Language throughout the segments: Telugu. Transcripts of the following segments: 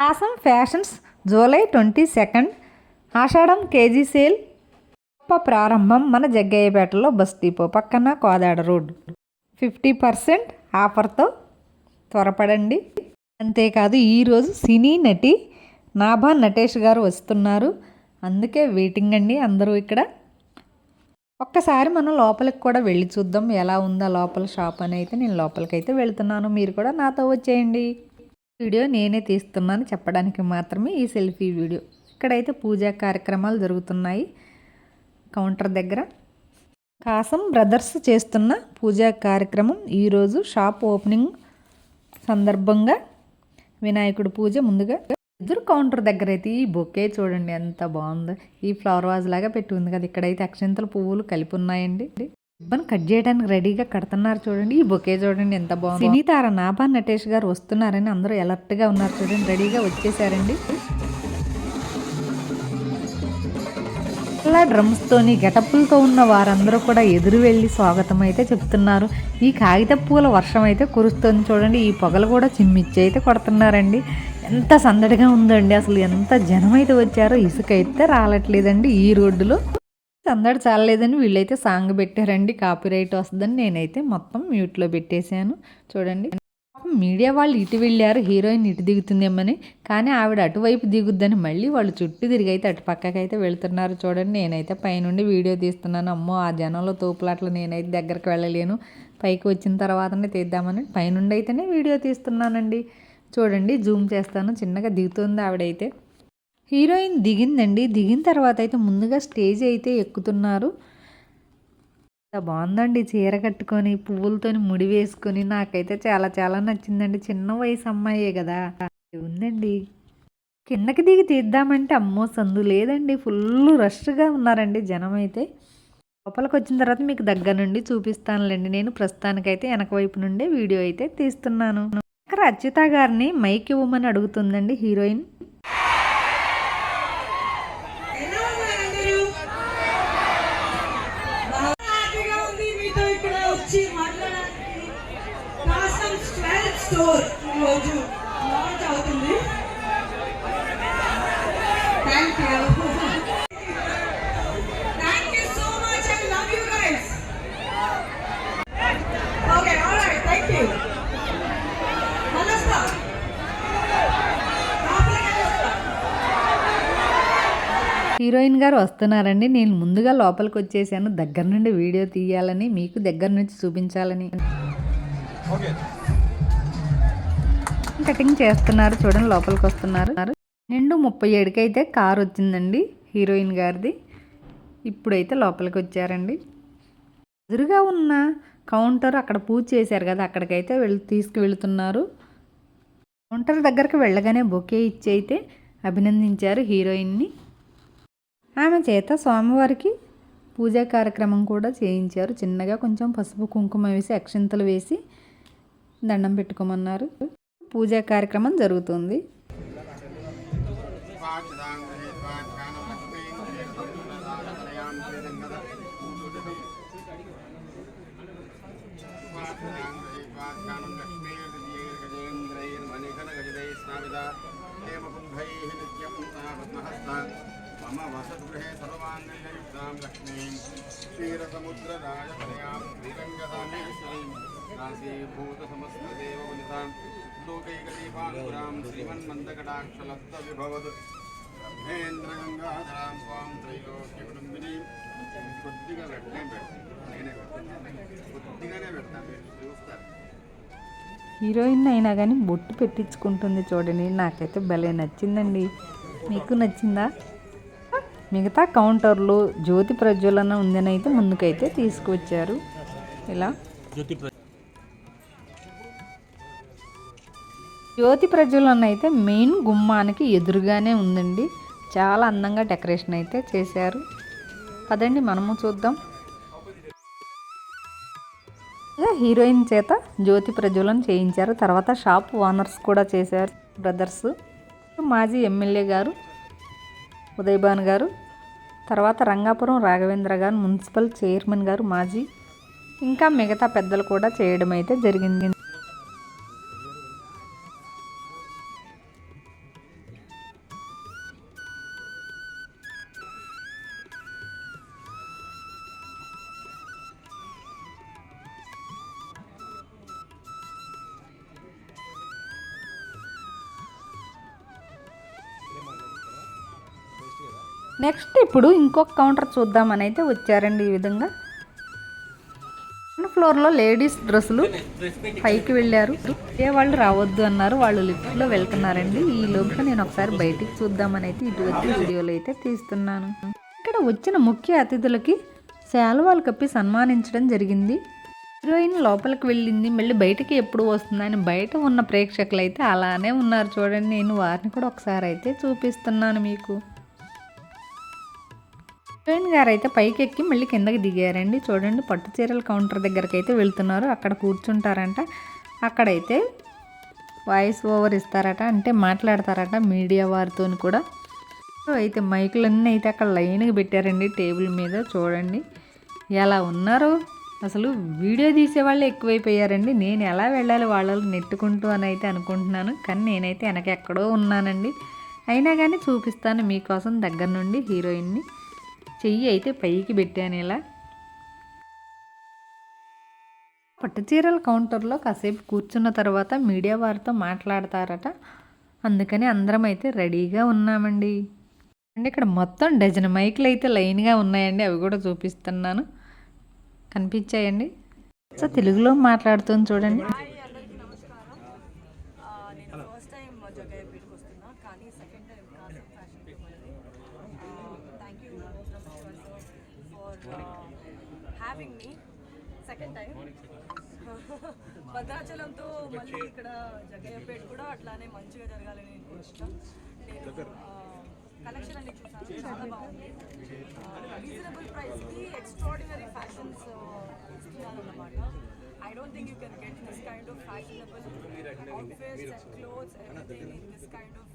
Awesome fashions July twenty second Ashadham KG sale గొప్ప ప్రారంభం మన జగ్గయ్యపేటలో బస్ డిపో పక్కన కోదాడ రోడ్. ఫిఫ్టీ పర్సెంట్ ఆఫర్తో త్వరపడండి. అంతేకాదు ఈరోజు సినీ నటి నాభా నటేష్ గారు వస్తున్నారు. అందుకే వెయిటింగ్ అండి అందరూ ఇక్కడ. ఒక్కసారి మనం లోపలికి కూడా వెళ్ళి చూద్దాం ఎలా ఉందా లోపల షాప్ అని అయితే నేను లోపలికైతే వెళ్తున్నాను. మీరు కూడా నాతో వచ్చేయండి. వీడియో నేనే తీస్తున్నాను చెప్పడానికి మాత్రమే ఈ సెల్ఫీ వీడియో. ఇక్కడైతే పూజా కార్యక్రమాలు జరుగుతున్నాయి. కౌంటర్ దగ్గర. కాసం బ్రదర్స్ చేస్తున్న పూజా కార్యక్రమం ఈరోజు షాప్ ఓపెనింగ్ సందర్భంగా వినాయకుడి పూజ ముందుగా. ఎదురు కౌంటర్ దగ్గర అయితే ఈ బొకే చూడండి ఎంత బాగుందో. ఈ ఫ్లవర్ వాజ్ లాగా పెట్టి ఉంది కదా ఇక్కడైతే అక్షంతల పువ్వులు కలిపి ఉన్నాయండి. రిబ్బన్ కట్ చేయడానికి రెడీగా కడుతున్నారు చూడండి. ఈ బొకే చూడండి ఎంత బాగుంది. సినీతార నాభా నటేష్ గారు వస్తున్నారని అందరూ అలర్ట్గా ఉన్నారు చూడండి. రెడీగా వచ్చేసారండి. అలా డ్రమ్స్తోని గెటప్పులతో ఉన్న వారందరూ కూడా ఎదురు వెళ్ళి స్వాగతం అయితే చెప్తున్నారు. ఈ కాగిత పూల వర్షం అయితే కురుస్తుంది చూడండి. ఈ పొగలు కూడా చిమ్మిచ్చి అయితే కొడుతున్నారండి. ఎంత సందడిగా ఉందండి. అసలు ఎంత జనం అయితే వచ్చారో ఇసుక అయితే రాలట్లేదండి ఈ రోడ్డులో. సందడి చాలలేదని వీళ్ళైతే సాంగ్ పెట్టారండి కాపీరైట్ వస్తుందని నేనైతే మొత్తం మ్యూట్లో పెట్టేశాను. చూడండి. మీడియా వాళ్ళు ఇటు వెళ్ళారు హీరోయిన్ ఇటు దిగుతుందేమని కానీ ఆవిడ అటువైపు దిగుద్దని మళ్ళీ వాళ్ళు చుట్టూ తిరిగి అయితే అటు పక్కకి అయితే వెళ్తున్నారు. చూడండి నేనైతే పైనుండి వీడియో తీస్తున్నాను. అమ్మో ఆ జనంలో తోపులాట్లు నేనైతే దగ్గరికి వెళ్ళలేను. పైకి వచ్చిన తర్వాతనే తీద్దామని పైనుండి అయితేనే వీడియో తీస్తున్నానండి. చూడండి జూమ్ చేస్తాను. చిన్నగా దిగుతుంది ఆవిడైతే. హీరోయిన్ దిగిందండి. దిగిన తర్వాత అయితే ముందుగా స్టేజ్ అయితే ఎక్కుతున్నారు. ఎంత బాగుందండి. చీర కట్టుకొని పువ్వులతోని ముడి వేసుకొని నాకైతే చాలా చాలా నచ్చిందండి. చిన్న వయసు అమ్మాయే కదా. ఉందండి. కిందకి దిగి తీద్దామంటే అమ్మో సందు లేదండి. ఫుల్ రష్గా ఉన్నారండి జనం అయితే. లోపలికి వచ్చిన తర్వాత మీకు దగ్గర నుండి చూపిస్తానులేండి. నేను ప్రస్తుతానికైతే వెనక వైపు నుండే వీడియో అయితే తీస్తున్నాను. అక్కడ అచ్యుత గారిని మైక్ ఇవ్వమని అడుగుతుందండి హీరోయిన్ ఎలా ఉన్నారు అందరూ? బాగా హ్యాపీగా ఉంది మీతో ఇక్కడ వచ్చి మాట్లాడడానికి స్టోర్ ఈరోజు లాంచ్ అవుతుంది. Thank you thank you so much I love you guys okay alright thank you నమస్తా లోపలికి వస్తా హీరోయిన్ గారు వస్తున్నారండి. నేను ముందుగా లోపలికి వచ్చేసాను. దగ్గర నుండి వీడియో తీయాలని మీకు దగ్గర నుంచి చూపించాలని. కటింగ్ చేస్తున్నారు. చూడండి లోపలికి వస్తున్నారు. నిండు ముప్పై ఏడుకి అయితే కారు వచ్చిందండి హీరోయిన్ గారిది. ఇప్పుడైతే లోపలికి వచ్చారండి. ఎదురుగా ఉన్న కౌంటర్ అక్కడ పూజ చేశారు కదా అక్కడికైతే వెళ్ళి తీసుకువెళ్తున్నారు. కౌంటర్ దగ్గరికి వెళ్ళగానే బొకే ఇచ్చి అయితే అభినందించారు హీరోయిన్ని. ఆమె చేత స్వామివారికి పూజా కార్యక్రమం కూడా చేయించారు. చిన్నగా కొంచెం పసుపు కుంకుమ వేసి అక్షింతలు వేసి దండం పెట్టుకోమన్నారు. పూజా కార్యక్రమం జరుగుతుంది. మమ వసగృహే సర్వాంగయుక్తాం లక్ష్మీం క్షీరసముద్రరాజతనయాం శ్రీరంగదామేశ్వరీం కాశీభూత కొద్దిగా వెంటనే పెడతాను నేనే పెడతాను కొద్దిగానే చూస్తారు హీరోయిన్ అయినా కానీ బొట్టు పెట్టించుకుంటుంది చూడండి. నాకైతే భలే నచ్చిందండి. మీకు నచ్చిందా? మిగతా కౌంటర్లో జ్యోతి ప్రజ్వలన ఉందని అయితే ముందుకైతే తీసుకువచ్చారు. ఇలా. జ్యోతి ప్రజ్వలన అయితే మెయిన్ గుమ్మానికి ఎదురుగానే ఉందండి. చాలా అందంగా డెకరేషన్ అయితే చేశారు. పదండి మనము చూద్దాం. హీరోయిన్ చేత జ్యోతి ప్రజ్వలన చేయించారు. తర్వాత షాప్ ఓనర్స్ కూడా చేశారు. బ్రదర్స్ మాజీ ఎమ్మెల్యే గారు ఉదయభాన్ గారు తర్వాత రంగాపురం రాఘవేంద్ర గారు మున్సిపల్ చైర్మన్ గారు మాజీ ఇంకా మిగతా పెద్దలు కూడా చేయడం అయితే జరిగింది. నెక్స్ట్ ఇప్పుడు ఇంకొక కౌంటర్ చూద్దామని అయితే వచ్చారండి ఈ విధంగా. ఫ్లోర్లో లేడీస్ డ్రెస్సులు పైకి వెళ్ళారు. ఏ వాళ్ళు రావద్దు అన్నారు వాళ్ళు లిఫ్ట్లో వెళ్తున్నారండి. ఈ లోపుగా నేను ఒకసారి బయటికి చూద్దామని అయితే ఇటు వచ్చి వీడియోలు అయితే తీస్తున్నాను. ఇక్కడ వచ్చిన ముఖ్య అతిథులకి శాలువాలు కప్పి సన్మానించడం జరిగింది. హీరోయిన్ లోపలికి వెళ్ళింది. మళ్ళీ బయటికి ఎప్పుడు వస్తుందని బయట ఉన్న ప్రేక్షకులు అయితే అలానే ఉన్నారు చూడండి. నేను వారిని కూడా ఒకసారి అయితే చూపిస్తున్నాను మీకు. హీరోయిన్ గారు అయితే పైకి ఎక్కి మళ్ళీ కిందకి దిగారండి. చూడండి పట్టు చీరల కౌంటర్ దగ్గరికి అయితే వెళ్తున్నారు. అక్కడ కూర్చుంటారంట. అక్కడైతే వాయిస్ ఓవర్ ఇస్తారట అంటే మాట్లాడతారట మీడియా వారితో కూడా. అయితే మైకులన్నీ అయితే అక్కడ లైన్గా పెట్టారండి టేబుల్ మీద. చూడండి ఎలా ఉన్నారు? అసలు వీడియో తీసేవాళ్ళు ఎక్కువైపోయారండి. నేను ఎలా వెళ్ళాలి వాళ్ళని నెట్టుకుంటూ అని అయితే అనుకుంటున్నాను. కానీ నేనైతే వెనక ఎక్కడో ఉన్నానండి. అయినా కానీ చూపిస్తాను మీకోసం దగ్గర నుండి హీరోయిన్ని. చెయ్యి అయితే పైకి పెట్టాను ఇలా. పట్టుచీరల కౌంటర్లో కాసేపు కూర్చున్న తర్వాత మీడియా వారితో మాట్లాడతారట. అందుకని అందరం అయితే రెడీగా ఉన్నామండి. అండి ఇక్కడ మొత్తం డజన్ మైకులు అయితే లైన్గా ఉన్నాయండి. అవి కూడా చూపిస్తున్నాను. కనిపించాయండి? సో తెలుగులో మాట్లాడుతుంది చూడండి హాయ్ అందరికీ నమస్కారం ఆ, నేను ఫస్ట్ టైం జగయ్యపేటకి వస్తున్నా కానీ సెకండ్ టైం కాసం ఫ్యాషన్ మనది thank you for having me second time భద్రాచలంతో మళ్ళీ ఇక్కడ జగయ్యపేట కూడా అట్లానే మంచిగా జరగాలని నేను నేను కలెక్షన్ అన్ని చూసాను చాలా బాగుంది. రీజనబుల్ ప్రైస్కి ఎక్స్ట్రాడినరీ ఫ్యాషన్స్ ఇస్తున్నారు అన్నమాట I don't think you can get this kind of fashionable outfits and clothes everything in this kind of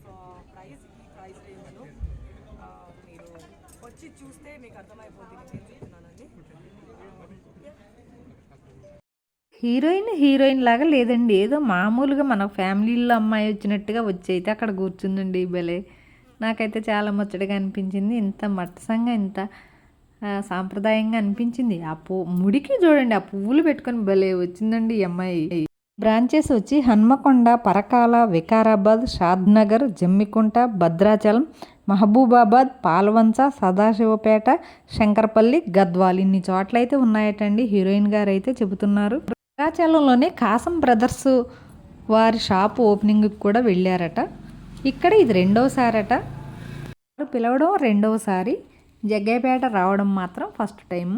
price ఈ ప్రైస్ రేంజ్లో మీరు వచ్చి చూస్తే మీకు అర్థమైపోతుంది. నేను హీరోయిన్ హీరోయిన్ లాగా లేదండి. ఏదో మామూలుగా మన ఫ్యామిలీలో అమ్మాయి వచ్చినట్టుగా వచ్చైతే అక్కడ కూర్చుందండి భలే. నాకైతే చాలా ముచ్చటగా అనిపించింది. ఇంత మట్టసంగా ఇంత సాంప్రదాయంగా అనిపించింది. ఆ పూ ముడికి చూడండి ఆ పువ్వులు పెట్టుకొని భలే వచ్చిందండి ఈ అమ్మాయి. బ్రాంచెస్ వచ్చి హన్మకొండ పరకాల వికారాబాద్ షాద్నగర్ జమ్మికుంట భద్రాచలం మహబూబాబాద్ పాల్వంచ సదాశివపేట శంకరపల్లి గద్వాల్. ఇన్ని చోట్లయితే ఉన్నాయటండి. హీరోయిన్ గారు అయితే చెబుతున్నారు. భద్రాచలంలోనే కాసం బ్రదర్స్ వారి షాప్ ఓపెనింగ్కి కూడా వెళ్ళారట. ఇక్కడ ఇది రెండవసారట వారు పిలవడం రెండవసారి జగ్గయ్యపేట రావడం మాత్రం ఫస్ట్ టైం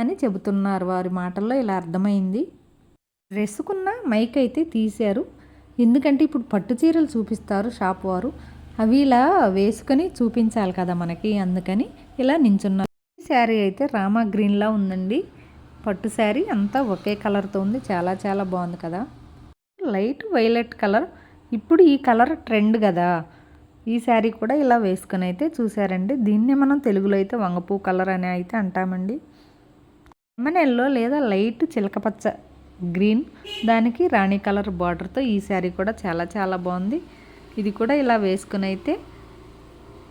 అని చెబుతున్నారు. వారి మాటల్లో ఇలా అర్థమైంది. డ్రెస్సుకున్న మైక్ అయితే తీశారు. ఎందుకంటే ఇప్పుడు పట్టు చీరలు చూపిస్తారు షాప్ వారు. అవి ఇలా వేసుకొని చూపించాలి కదా మనకి అందుకని ఇలా నించున్నారు. శారీ అయితే రామా గ్రీన్లా ఉందండి. పట్టు శారీ అంతా ఒకే కలర్తో ఉంది. చాలా చాలా బాగుంది కదా. Light violet colour. ఇప్పుడు ఈ కలర్ ట్రెండ్ కదా. ఈ శారీ కూడా ఇలా వేసుకుని అయితే చూసారండి దీన్నే మనం తెలుగులో అయితే వంగపూ కలర్ అని అయితే అంటామండి. లెమన్ ఎల్లో లేదా లైట్ చిలకపచ్చ గ్రీన్. దానికి రాణి కలర్ బార్డర్తో ఈ శారీ కూడా చాలా చాలా బాగుంది. ఇది కూడా ఇలా వేసుకుని అయితే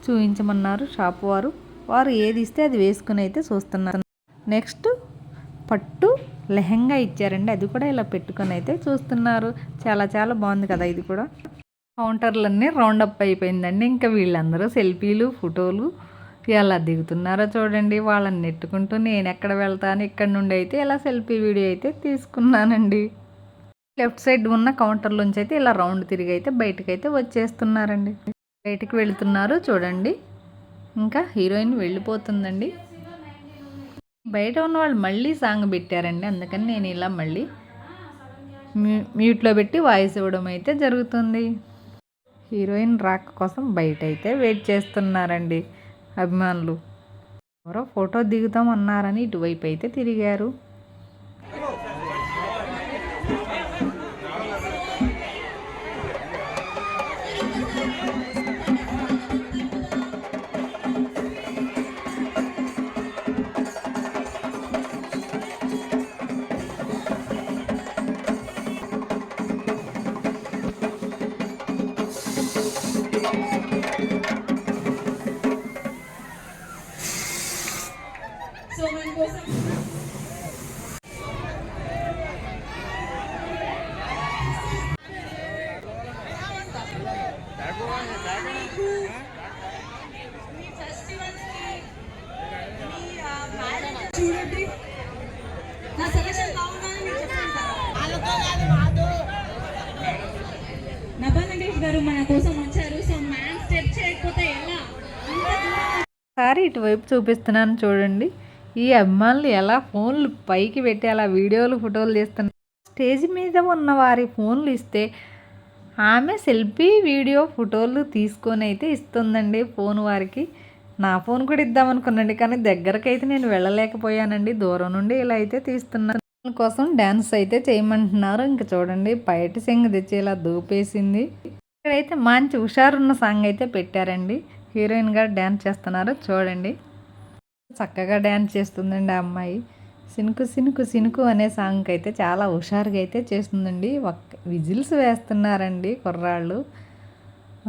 చూపించమన్నారు షాప్ వారు. వారు ఏది ఇస్తే అది వేసుకుని అయితే చూస్తున్నారు. నెక్స్ట్ పట్టు లెహంగా ఇచ్చారండి. అది కూడా ఇలా పెట్టుకొని అయితే చూస్తున్నారు. చాలా చాలా బాగుంది కదా ఇది కూడా. కౌంటర్లన్నీ రౌండప్ అయిపోయిందండి. ఇంకా వీళ్ళందరూ సెల్ఫీలు ఫోటోలు ఎలా దిగుతున్నారో చూడండి. వాళ్ళని నెట్టుకుంటూ నేను ఎక్కడ వెళ్తాను ఇక్కడ నుండి అయితే ఇలా సెల్ఫీ వీడియో అయితే తీసుకున్నానండి. లెఫ్ట్ సైడ్ ఉన్న కౌంటర్లోంచి అయితే ఇలా రౌండ్ తిరిగి అయితే బయటకు అయితే వచ్చేస్తున్నారండి. బయటికి వెళుతున్నారు చూడండి. ఇంకా హీరోయిన్ వెళ్ళిపోతుందండి. బయట ఉన్న వాళ్ళు మళ్ళీ సాంగ్ పెట్టారండి. అందుకని నేను ఇలా మళ్ళీ మ్యూ మ్యూట్లో పెట్టి వాయిస్ ఇవ్వడం అయితే జరుగుతుంది. హీరోయిన్ రాక కోసం బయట అయితే వెయిట్ చేస్తున్నారండి అభిమానులు. ఎవరో ఫోటో దిగుతాం అన్నారని ఇటువైపు అయితే తిరిగారు. సో మన కోసం చూడండి నా సెలక్షన్ బాగుందని మీరు నభా నగేష్ గారు మన కోసం వచ్చారు సో స్టెప్ చేయకపోతే ఎలా ఇటువైపు చూపిస్తున్నాను చూడండి. ఈ అభిమానులు ఎలా ఫోన్లు పైకి పెట్టి అలా వీడియోలు ఫోటోలు తీస్తున్నారు స్టేజ్ మీద ఉన్న వారి ఫోన్లు ఇస్తే ఆమె సెల్ఫీ వీడియో ఫోటోలు తీసుకొని అయితే ఇస్తుందండి ఫోన్ వారికి. నా ఫోన్ కూడా ఇద్దామనుకున్నాండి కానీ దగ్గరకు అయితే నేను వెళ్ళలేకపోయానండి. దూరం నుండి ఇలా అయితే తీస్తున్నాను కోసం డ్యాన్స్ అయితే చేయమంటున్నారు. ఇంకా చూడండి బయట సింగ్ తెచ్చి ఇలా దూపేసింది. ఇక్కడైతే మంచి హుషారున్న సాంగ్ అయితే పెట్టారండి. హీరోయిన్ గారు డ్యాన్స్ చేస్తున్నారు. చూడండి. చక్కగా డ్యాన్స్ చేస్తుందండి ఆ అమ్మాయి. సినుకు సినుకు సినుకు అనే సాంగ్కి అయితే చాలా హుషారుగా అయితే చేస్తుందండి. ఒక్క విజిల్స్ వేస్తున్నారండి కుర్రాళ్ళు.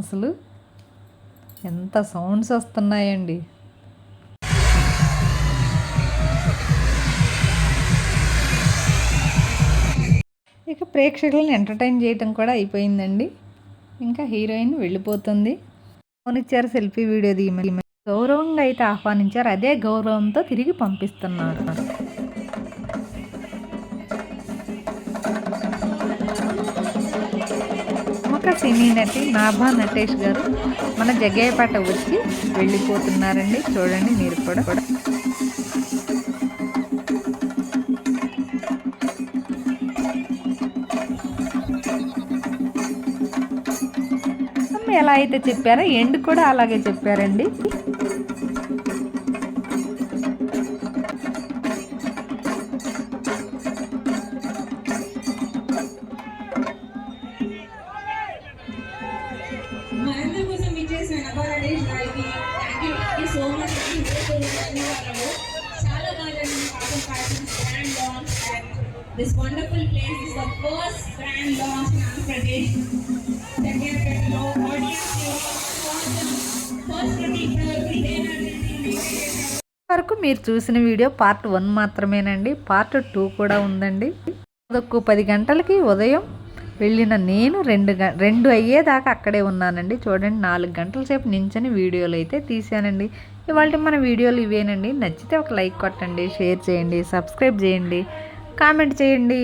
అసలు ఎంత సౌండ్స్ వస్తున్నాయండి. ఇక ప్రేక్షకులను ఎంటర్టైన్ చేయటం కూడా అయిపోయిందండి. ఇంకా హీరోయిన్ వెళ్ళిపోతుంది. ఫోన్ ఇచ్చారు సెల్ఫీ వీడియో దిగి గౌరవంగా అయితే ఆహ్వానించారు. అదే గౌరవంతో తిరిగి పంపిస్తున్నారు. ఒక సినీ నటి నాభా నటేష్ గారు మన జగ్గయ్యపేట వచ్చి వెళ్ళిపోతున్నారండి. చూడండి మీరు కూడా కూడా. ఎలా అయితే చెప్పారో ఎండ్ కూడా అలాగే చెప్పారండి. This wonderful place is the first thank launch in Andhra Pradesh. వరకు మీరు చూసిన వీడియో పార్ట్ వన్ మాత్రమేనండి. పార్ట్ టూ కూడా ఉందండి. అదొక పది గంటలకి ఉదయం వెళ్ళిన నేను రెండు గ రెండు అయ్యేదాకా అక్కడే ఉన్నానండి. చూడండి నాలుగు గంటల సేపు నించని వీడియోలు అయితే తీసానండి ఇవాళ మన వీడియోలు ఇవేనండి. నచ్చితే ఒక లైక్ కొట్టండి షేర్ చేయండి సబ్స్క్రైబ్ చేయండి కామెంట్ చేయండి.